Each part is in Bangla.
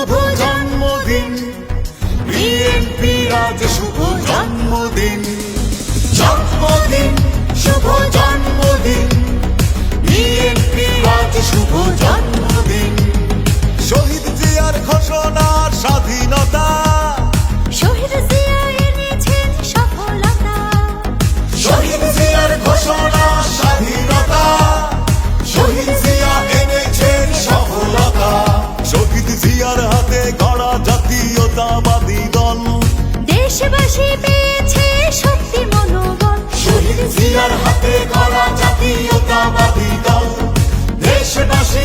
শুভ জন্মদিন। বিএনপি রাজ শুভ জন্মদিন। জন্মদিন শুভ জন্মদিন। বিএনপি রাজ শুভ জন্মদিন। জিয়ার হাতে করা জাতীয়তাবাদী দল। দেশবাসী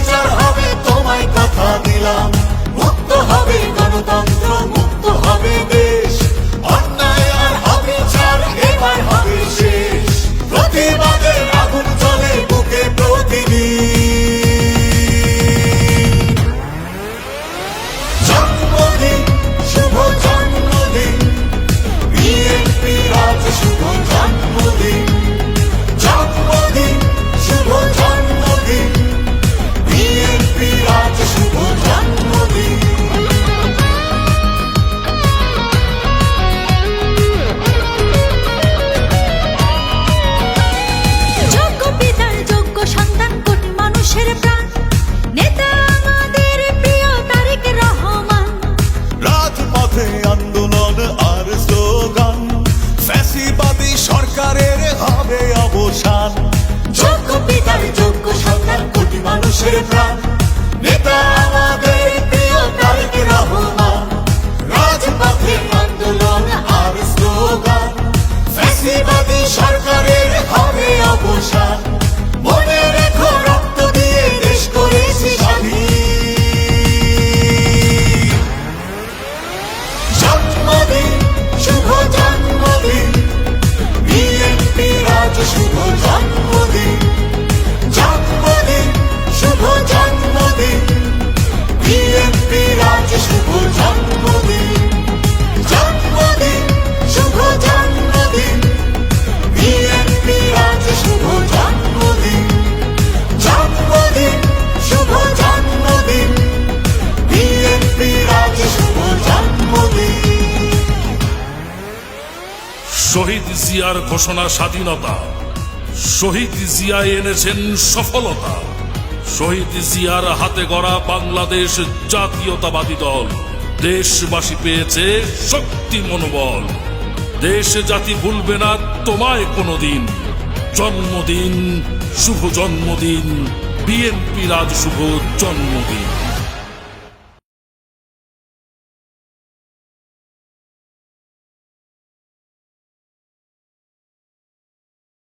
শুভ জন্মদিন। জন্মদিন শুভ জন্মদিন। বিএনপি রাজ শুভ জন্মদিন। সরকারের হবে অবসান। যোগ্য পিতার যোগ্য সরকার, কোটি মানুষের প্রাণ। নেতা আমাদের প্রিয় রহমান। রাজপথে আন্দোলন আর স্লোগান। ফ্যাসিবাদী সরকারের হবে অবসান। শুভ জন্মদিন। জন্মদিন শুভ জন্মদিন। শহীদ জিয়ার ঘোষণা স্বাধীনতা। শহীদ জিয়া এনেছেন সফলতা। শহীদ জিয়ার হাতে গড়া বাংলাদেশ জাতীয়তাবাদী দল। দেশবাসী পেয়েছে শক্তি মনোবল। দেশ জাতি ভুলবে না তোমায় কোনোদিন। জন্মদিন, শুভ জন্মদিন বিএনপি রাজ শুভ জন্মদিন।